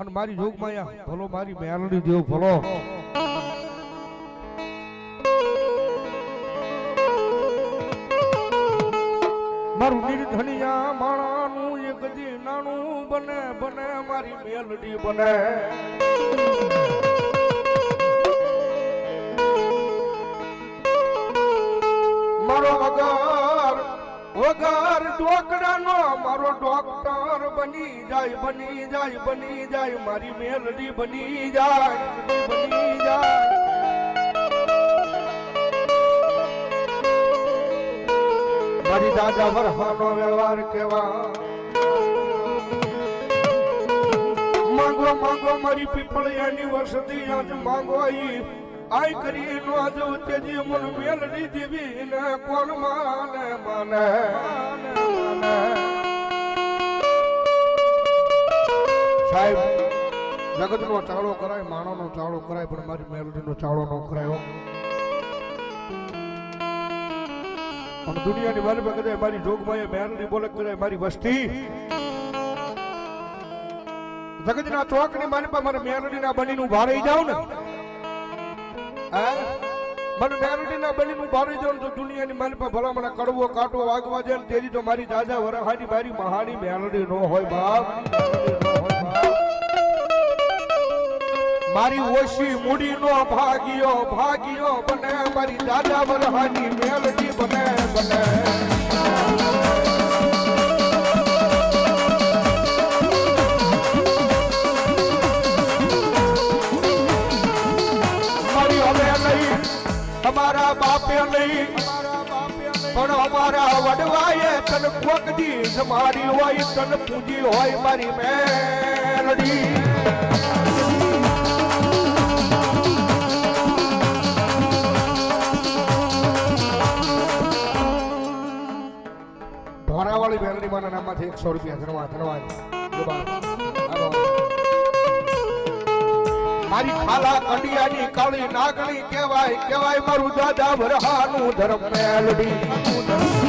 અને મારી જોગમાયા ભલો મારી મેલડી દેવ ભલો. મારું નિર્ધનિયા માણાનું એક દી નાનું બને બને મારી મેલડી બને. મારો વગર વગર ડોકડાનો મારો ડોક્ટર બની જાય બની જાય બની જાય, મારી મેલડી બની જાય બની જાય. મારી દાદા વરહાનો વ્યવહાર કેવા? માંગો માંગો મારી પીપળિયાની વસતી આજ માંગો ઈ. આઈ કરી નો આજ તેજી મન મેલડી દેવી ને કોણ માને માને સાહેબ, જગતનો ચાળો કરાય માણસનો ચાળો કરાય, પણ મારી મેલડીનો ચાળો ન કરાયો પણ દુનિયાની પાસે કદાચ મારી જોગમાં એ મેલડી બોલે કદાચ મારી વસ્તી. જગતના ચોકની મારી પાસે મારે મેલડીના બનીનું ભારે જાવ ને? મને મેલડીના બનીનું ભારે જાવ ને તો દુનિયાની મારી પર ભલા મને કડવો કાંટો વાગવા જાય તેરી તો મારી દાદા વરહાની મારી મહાની મેરડી નો હોય બાપ. મારી ઓછી મૂડી નો ભાગ્યો ભાગ્યો બને, મારી દાદા વરહાની મેલડી બને બને પણ અમારા વડવાએ તન કોક દી મારી હોય, તન પૂજી હોય મારી મેરડી ઢોરાવાળી મેલડી માના નામમાંથી એકસો રૂપિયા ધનવા ધનવા. મારી ખાલા કડિયાની કાળી નાગણી કહેવાય કહેવાય મારું દાદા વરહાનું ધર્મ મેલડી. મારી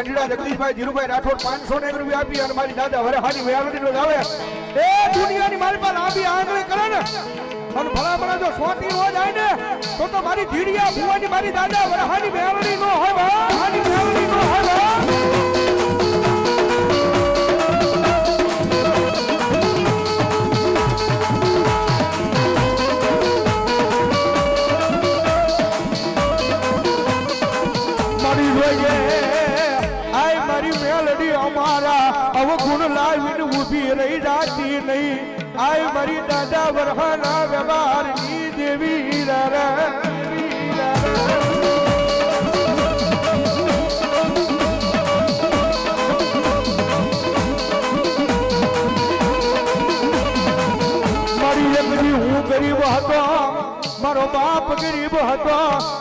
આંટીડા જગદીશભાઈ ધીરુભાઈ રાઠોડ પાંચસો ને રૂપિયા આપી અને મારી દાદા વરહાની નો લાવે એ દુનિયાની મારી પાસે લાંબી આંગળી કરે ને. અને ભલા ભલા જો સોટી રોજ આય ને, તો તો મારી ધીડિયા ભુવાની મારી દાદા વરહાની ફેમિલી નો હોય હાની ફેમિલી નો હોય વરહાના વ્યવહારની દેવી રે ગરીબ હતો, મારો બાપ ગરીબ હતો,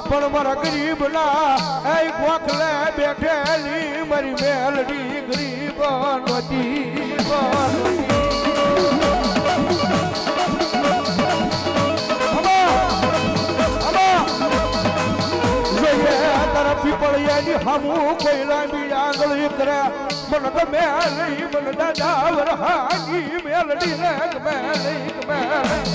પણ મારા ગરીબ ના એ ગોખલે બેઠેલી મારી મેલડી ગરીબ નહોતી પીપળિયાની હમુ કોઈ લાંબી આંગળી કરે. મને તો મેલી મન દાદા વરહાની મેલડી રે મેલી મેલી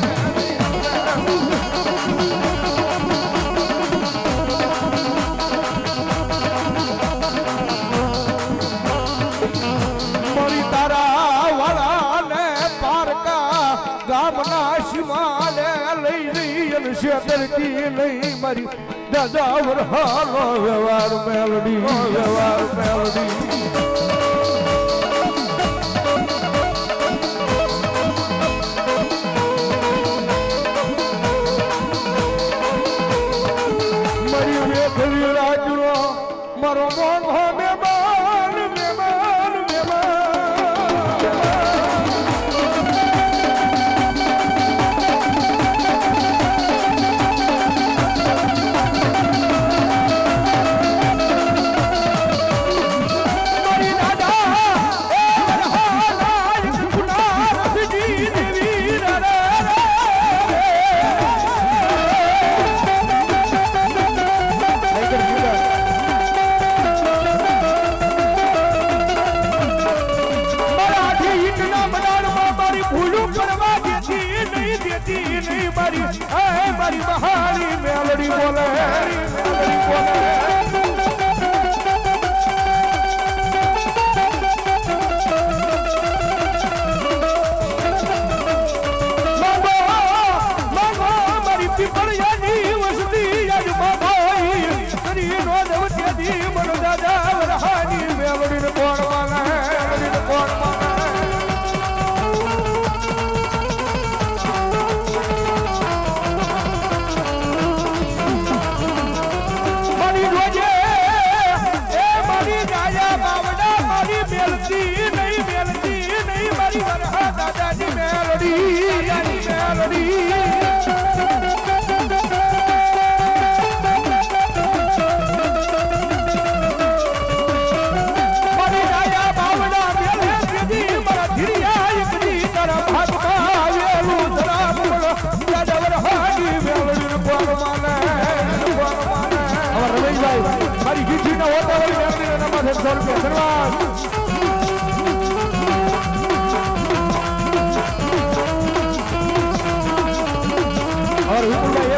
ગામના સીમાને લઈ રહી અને શેતરતી લઈ મારી. દાદા વરહાનો વ્યવહાર મેલડી વ્યવહાર મેલડી મારી વેખવી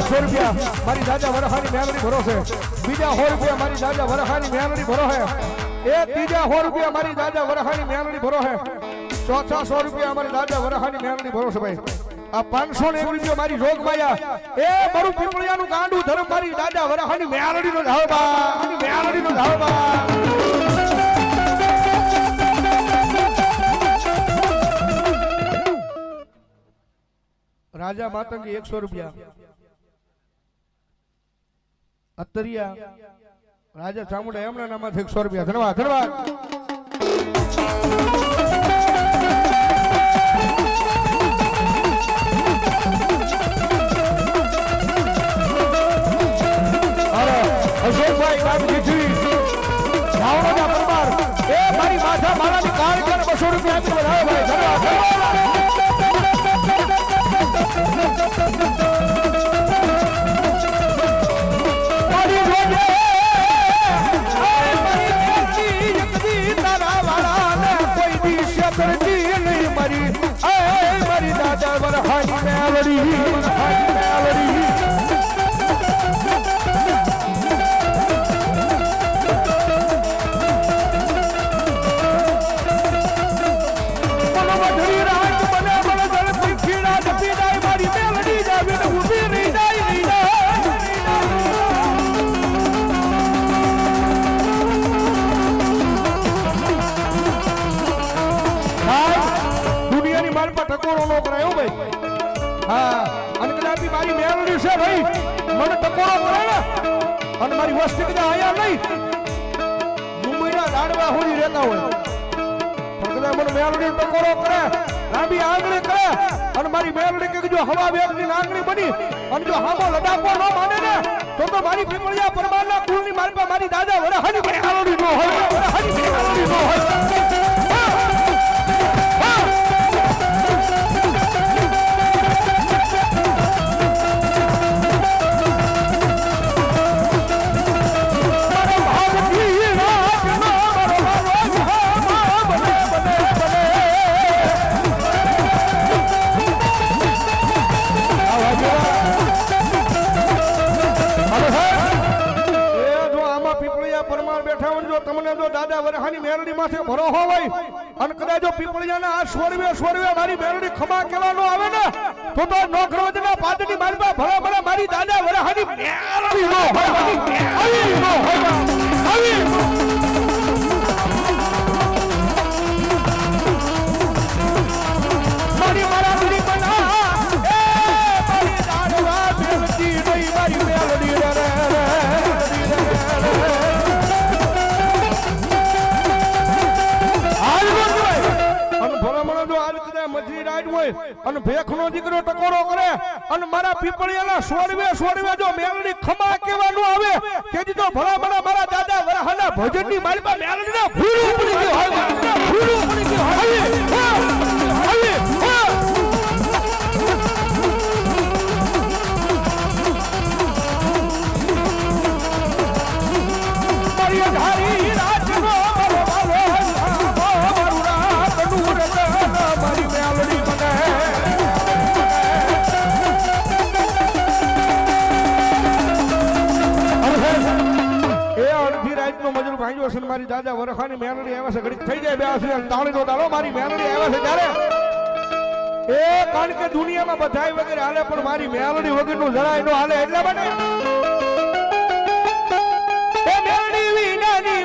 સો રૂપિયા મારી દાદા વરહાની મેમરી ભરો છે બીજા સો રૂપિયા મારી દાદા વરહાની મેમરી ભરો છે એ બીજા સો રૂપિયા મારી દાદા વરહાની મેમરી ભરો છે ચોથા સો રૂપિયા મારી દાદા વરહાની મેમરી ભરો છે ભાઈ આ પાંચસો ને એક રૂપિયા મારી રોગ માયા એ મારું પીપળિયાનું ગાંડું ધર્મ મારી દાદા વરહાની મેલડી નો ધાવબા મેલડી નો ધાવબા રાજા માતંગી એકસો રૂપિયા. અત્તરિયા રાજા ચામુંડા એમના નામાંથી એકસો રૂપિયા. ધન્યવાદ ધન્યવાદ. વસ્તી કદાચ આયા નહીં. મુંબઈના લાડવા હોડી રહેતા હોય. પણ કદાચ મને મેલડી ટકોરો કરે, લાંબી આંગળી કરે, અને મારી મેલડી કે જો હવા વેગની આંગળી બની, અને જો હામો લડાકો ન માને ને, તો તો મારી પીપળિયા પરમારના કુળની મારી મારી દાદા વરે હરી મેલડી નો હોય હરી મેલડી નો હોય માથે ભરો હોય અને કદાચ જો પીપળિયાના આ સોરવે સોરવે મારી બેરડી ખમા કેવાનો આવે ને, તો તો નોખરોજના પાદની મારી પાસે ભલા ભલા મારી દાદા વરહાની મેરડી નો હોય. આવી નો હોય. અને ભેખનો દીકરો ટકોરો કરે અને મારા પીપળિયાના સોરવે સોરવે જો મેલડી ખમા કેવાનું આવે, તેથી તો ભલા મારા દાદા વરહાના ભજનની મારી મેલડીના મેલડીને ભૂરું પડી ને દાદા વરખાની મેલડી આવે છે, ઘડીક થઈ જાય બે આસી તાળીનો દાડો મારી મેલડી આવે છે ત્યારે. એ કારણ કે દુનિયામાં બધાય વગેરે હાલે, પણ મારી મેરડી વગરનું જરાય નો હાલે, એટલા માટે એ મેલડી વિનાની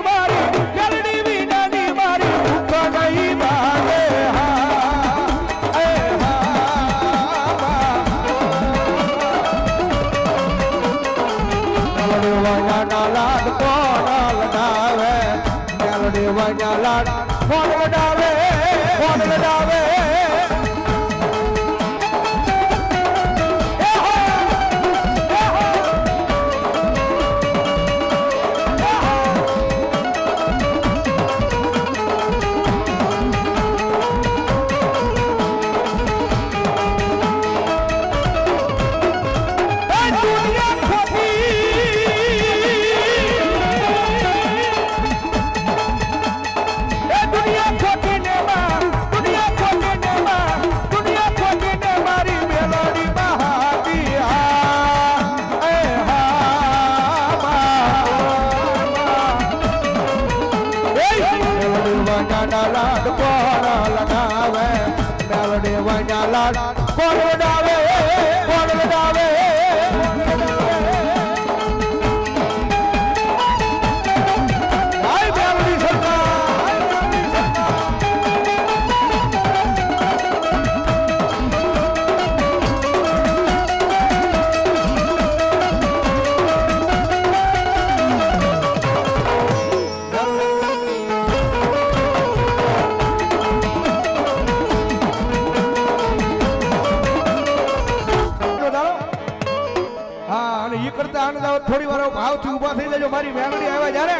મારી મેલડી આવે જ્યારે?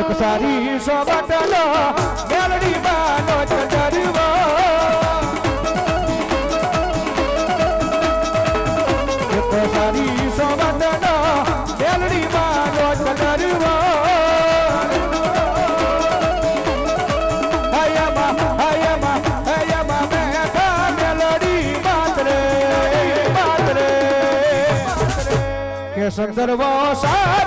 એક સારી સોબતનો મેલડી બાનો ચંદરવો એક સારી સોબતનો મેલડી બાનો કે સંદર્ભો સારી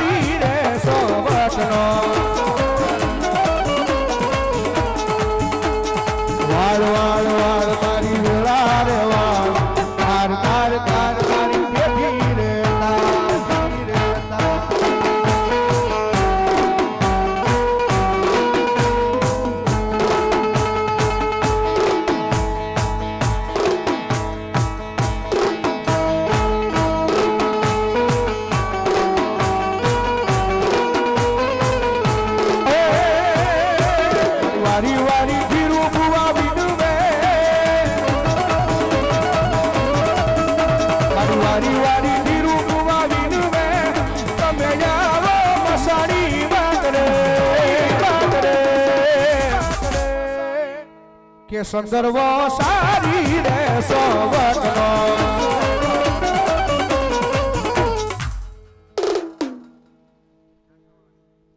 કે સંદર્ભ સારી રે સવતનો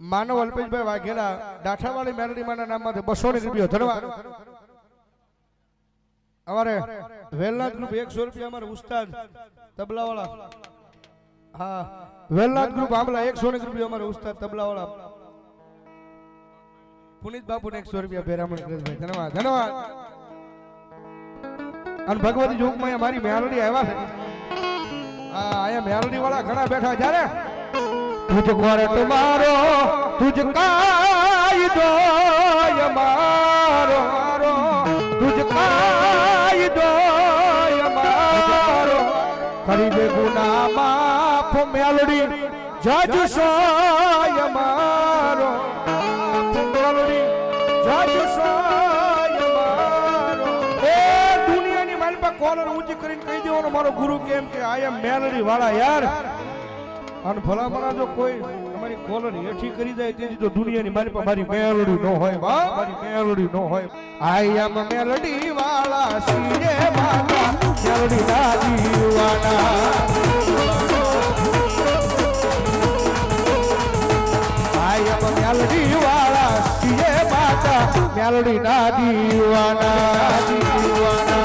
માનવ અલ્પેશભાઈ વાઘેલા ડાઠાવાળી મેરડીમાના નામમાંથી બસો ની રૂપિયો. ધન્યવાદ અમારે વેલનાથ ગ્રુપ એકસો રૂપિયા અમારે ઉસ્તાદ તબલાવાળા. હા, વેલનાથ ગ્રુપ આમલા એકસો ને રૂપિયા અમારે ઉસ્તાદ તબલાવાળા. પુનિત બાપુ ને એકસો રૂપિયા ભેરામણ ક્રિશભાઈ ધન્યવાદ ધન્યવાદ અને ભગવતી જોગ માં મારી મેલડી આવ્યા છે હા અહીંયા મેલડી વાળા ઘણા બેઠા જયારે તુજ કોર તમારો તુજ કાયદો અમારો તુજ કાયદો અમારો ખરીદે ગુના માફ મેલડી જજ સો અમારો કોલર ઊંચી કરીને કહી દેવાનો, મારો ગુરુ કેમ કે આઈ એમ મેલડી વાળા યાર. અને ભલા ભલા જો કોઈ તમારી કોલર હેઠી કરી જાય તેથી તો દુનિયાની મારી પાસે મારી મેલડી ન હોય, બા. મારી મેલડી ન હોય. આઈ એમ મેલડી વાળા સીજે માતા. મેલડી ના દીવાના આઈ એમ મેલડી વાળા સીજે માતા. મેલડી ના દીવાના દીવાના